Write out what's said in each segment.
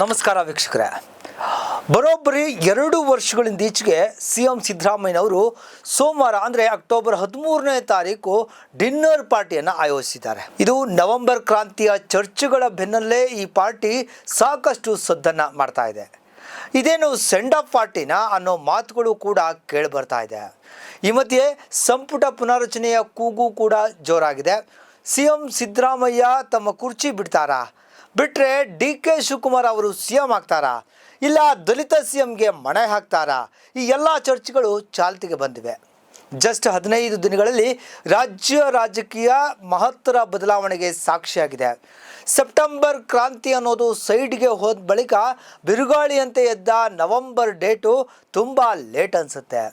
ನಮಸ್ಕಾರ ವೀಕ್ಷಕರೇ. ಬರೋಬ್ಬರಿ ಎರಡು ವರ್ಷಗಳಿಂದ ಈಚೆಗೆ ಸಿ ಎಂ ಸಿದ್ದರಾಮಯ್ಯನವರು ಸೋಮವಾರ, ಅಂದರೆ ಅಕ್ಟೋಬರ್ ಹದಿಮೂರನೇ ತಾರೀಕು ಡಿನ್ನರ್ ಪಾರ್ಟಿಯನ್ನು ಆಯೋಜಿಸಿದ್ದಾರೆ. ಇದು ನವೆಂಬರ್ ಕ್ರಾಂತಿಯ ಚರ್ಚೆಗಳ ಬೆನ್ನಲ್ಲೇ ಈ ಪಾರ್ಟಿ ಸಾಕಷ್ಟು ಸದ್ದನ್ನು ಮಾಡ್ತಾ ಇದೆ. ಇದೇನು ಸೆಂಡ್ ಆಫ್ ಪಾರ್ಟಿನ ಅನ್ನೋ ಮಾತುಗಳು ಕೂಡ ಕೇಳಿ ಬರ್ತಾ ಇದೆ. ಈ ಮಧ್ಯೆ ಸಂಪುಟ ಪುನಾರಚನೆಯ ಕೂಗು ಕೂಡ ಜೋರಾಗಿದೆ. ಸಿ ಎಂ ಸಿದ್ದರಾಮಯ್ಯ ತಮ್ಮ ಕುರ್ಚಿ ಬಿಡ್ತಾರಾ? ಬಿಟ್ಟರೆ ಡಿ ಕೆ ಶಿವಕುಮಾರ್ ಅವರು ಸಿ ಎಂ ಆಗ್ತಾರಾ? ಇಲ್ಲ ದಲಿತ ಸಿ ಎಂಗೆ ಮಣೆ ಹಾಕ್ತಾರಾ? ಈ ಎಲ್ಲ ಚರ್ಚೆಗಳು ಚಾಲ್ತಿಗೆ ಬಂದಿವೆ. ಜಸ್ಟ್ ಹದಿನೈದು ದಿನಗಳಲ್ಲಿ ರಾಜ್ಯ ರಾಜಕೀಯ ಮಹತ್ತರ ಬದಲಾವಣೆಗೆ ಸಾಕ್ಷಿಯಾಗಿದೆ. ಸೆಪ್ಟೆಂಬರ್ ಕ್ರಾಂತಿ ಅನ್ನೋದು ಸೈಡ್ಗೆ ಹೋದ ಬಳಿಕ ಬಿರುಗಾಳಿಯಂತೆ ಎದ್ದ ನವೆಂಬರ್ ಡೇಟು ತುಂಬ ಲೇಟ್ ಅನಿಸುತ್ತೆ.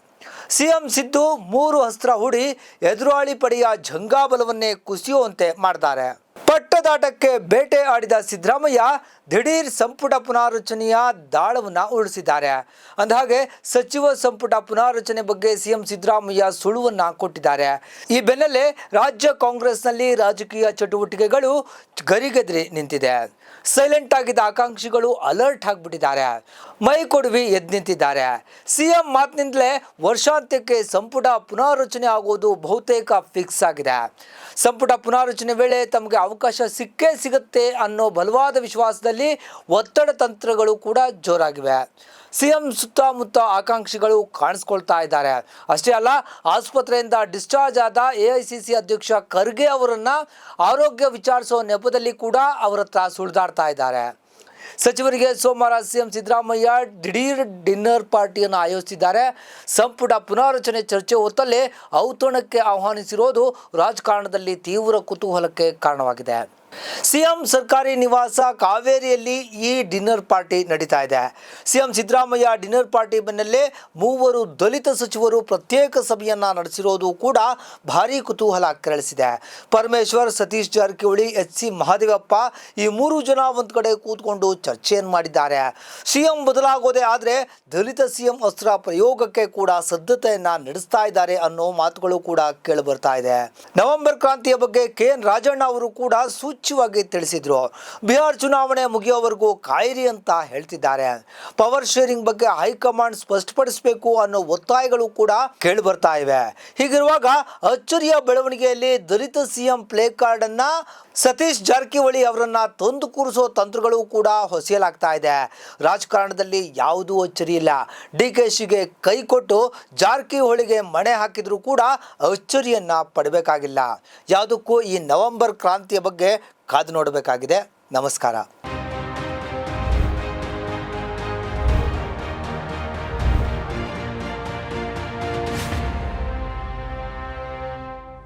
ಸಿ ಎಂ ಸಿದ್ದು ಮೂರು ಅಸ್ತ್ರ ಹೂಡಿ ಎದುರಾಳಿ ಪಡೆಯ ಜಂಗಾಬಲವನ್ನೇ ಕುಸಿಯುವಂತೆ ಮಾಡ್ತಾರೆ. ಪಟ್ಟದಾಟಕ್ಕೆ ಬೇಟೆ ಆಡಿದ ಸಿದ್ದರಾಮಯ್ಯ ದಿಢೀರ್ ಸಂಪುಟ ಪುನಾರಚನೆಯ ದಾಳವನ್ನು ಉರುಳಿಸಿದ್ದಾರೆ. ಅಂದಹಾಗೆ, ಸಚಿವ ಸಂಪುಟ ಪುನಾರಚನೆ ಬಗ್ಗೆ ಸಿಎಂ ಸಿದ್ದರಾಮಯ್ಯ ಸುಳುವನ್ನ ಕೊಟ್ಟಿದ್ದಾರೆ. ಈ ಬೆನ್ನಲ್ಲೇ ರಾಜ್ಯ ಕಾಂಗ್ರೆಸ್ನಲ್ಲಿ ರಾಜಕೀಯ ಚಟುವಟಿಕೆಗಳು ಗರಿಗೆದರಿ ನಿಂತಿದೆ. ಸೈಲೆಂಟ್ ಆಗಿದ್ದ ಆಕಾಂಕ್ಷಿಗಳು ಅಲರ್ಟ್ ಆಗಿಬಿಟ್ಟಿದ್ದಾರೆ. ಮೈ ಕೊಡುವಿ ಎದ್ದು ನಿಂತಿದ್ದಾರೆ. ಸಿಎಂ ಮಾತಿನಿಂದಲೇ ವರ್ಷಾಂತ್ಯಕ್ಕೆ ಸಂಪುಟ ಪುನಾರಚನೆ ಆಗುವುದು ಬಹುತೇಕ ಫಿಕ್ಸ್ ಆಗಿದೆ. ಸಂಪುಟ ಪುನಾರಚನೆ ವೇಳೆ ತಮಗೆ ಅವಕಾಶ ಸಿಕ್ಕೇ ಸಿಗುತ್ತೆ ಅನ್ನೋ ಬಲವಾದ ವಿಶ್ವಾಸದಲ್ಲಿ ಒತ್ತಡ ತಂತ್ರಗಳು ಕೂಡ ಜೋರಾಗಿವೆ. ಸಿಎಂ ಸುತ್ತಮುತ್ತ ಆಕಾಂಕ್ಷಿಗಳು ಕಾಣಿಸ್ಕೊಳ್ತಾ ಇದ್ದಾರೆ. ಅಷ್ಟೇ ಅಲ್ಲ, ಆಸ್ಪತ್ರೆಯಿಂದ ಡಿಸ್ಚಾರ್ಜ್ ಆದ ಎ ಐ ಸಿ ಸಿ ಅಧ್ಯಕ್ಷ ಖರ್ಗೆ ಅವರನ್ನು ಆರೋಗ್ಯ ವಿಚಾರಿಸುವ ನೆಪದಲ್ಲಿ ಕೂಡ ಅವರ ಹತ್ರ ಸುಳಿದಾಡ್ತಾ ಇದ್ದಾರೆ. ಸಚಿವರಿಗೆ ಸೋಮವಾರ ಸಿಎಂ ಸಿದ್ದರಾಮಯ್ಯ ದಿಢೀರ್ ಡಿನ್ನರ್ ಪಾರ್ಟಿಯನ್ನು ಆಯೋಜಿಸಿದ್ದಾರೆ. ಸಂಪುಟ ಪುನಾರಚನೆ ಚರ್ಚೆ ಹೊತ್ತಲ್ಲೇ ಔತಣಕ್ಕೆ ಆಹ್ವಾನಿಸಿರೋದು ರಾಜಕಾರಣದಲ್ಲಿ ತೀವ್ರ ಕುತೂಹಲಕ್ಕೆ ಕಾರಣವಾಗಿದೆ. ಸಿಎಂ ಸರ್ಕಾರಿ ನಿವಾಸ ಕಾವೇರಿಯಲ್ಲಿ ಈ ಡಿನ್ನರ್ ಪಾರ್ಟಿ ನಡೀತಾ ಇದೆ. ಸಿಎಂ ಸಿದ್ದರಾಮಯ್ಯ ಡಿನ್ನರ್ ಪಾರ್ಟಿ ಬೆನ್ನಲ್ಲೇ ಮೂವರು ದಲಿತ ಸಚಿವರು ಪ್ರತ್ಯೇಕ ಸಭೆಯನ್ನ ನಡೆಸಿರೋದು ಕೂಡ ಭಾರೀ ಕುತೂಹಲ ಕೆರಳಿಸಿದೆ. ಪರಮೇಶ್ವರ್, ಸತೀಶ್ ಜಾರಕಿಹೊಳಿ, ಎಚ್ ಸಿ ಮಹಾದೇವಪ್ಪ ಈ ಮೂರು ಜನ ಒಂದು ಕಡೆ ಕೂತ್ಕೊಂಡು ಚರ್ಚೆಯನ್ನು ಮಾಡಿದ್ದಾರೆ. ಸಿಎಂ ಬದಲಾಗೋದೇ ಆದರೆ ದಲಿತ ಸಿಎಂ ಅಸ್ತ್ರ ಪ್ರಯೋಗಕ್ಕೆ ಕೂಡ ಸಿದ್ಧತೆಯನ್ನ ನಡೆಸ್ತಾ ಇದ್ದಾರೆ ಅನ್ನೋ ಮಾತುಗಳು ಕೂಡ ಕೇಳಿ ಬರ್ತಾ ಇದೆ. ನವೆಂಬರ್ ಕ್ರಾಂತಿಯ ಬಗ್ಗೆ ಕೆ ಎನ್ ರಾಜಣ್ಣ ಅವರು ಕೂಡ ಸೂಚ್ಯವಾಗಿ ತಿಳಿಸಿದ್ರು. ಬಿಹಾರ್ ಚುನಾವಣೆ ಮುಗಿಯೋವರೆಗೂ ಕಾಯಿರಿ ಅಂತ ಹೇಳ್ತಿದ್ದಾರೆ. ಪವರ್ ಶೇರಿಂಗ್ ಬಗ್ಗೆ ಹೈಕಮಾಂಡ್ ಸ್ಪಷ್ಟಪಡಿಸಬೇಕು ಅನ್ನೋ ಒತ್ತಾಯಗಳು ಕೂಡ ಕೇಳಿ ಬರ್ತಾ ಇವೆ. ಹೀಗಿರುವಾಗ ಅಚ್ಚರಿಯ ಬೆಳವಣಿಗೆಯಲ್ಲಿ ದಲಿತ ಸಿಎಂ ಪ್ಲೇ ಕಾರ್ಡ್ ಅನ್ನ ಸತೀಶ್ ಜಾರಕಿಹೊಳಿ ಅವರನ್ನ ತಂದು ಕೂರಿಸೋ ತಂತ್ರಗಳು ಕೂಡ ಹೊಸೆಯಲಾಗ್ತಾ ಇದೆ. ರಾಜಕಾರಣದಲ್ಲಿ ಯಾವುದೂ ಅಚ್ಚರಿ ಇಲ್ಲ. ಡಿ ಕೆ ಶಿಗೆ ಕೈ ಕೊಟ್ಟು ಜಾರಕಿಹೊಳಿಗೆ ಮಣೆ ಹಾಕಿದ್ರು ಕೂಡ ಅಚ್ಚರಿಯನ್ನ ಪಡಬೇಕಾಗಿಲ್ಲ. ಯಾವುದಕ್ಕೂ ಈ ನವೆಂಬರ್ ಕ್ರಾಂತಿಯ ಬಗ್ಗೆ ಕಾದು ನೋಡಬೇಕಾಗಿದೆ. ನಮಸ್ಕಾರ.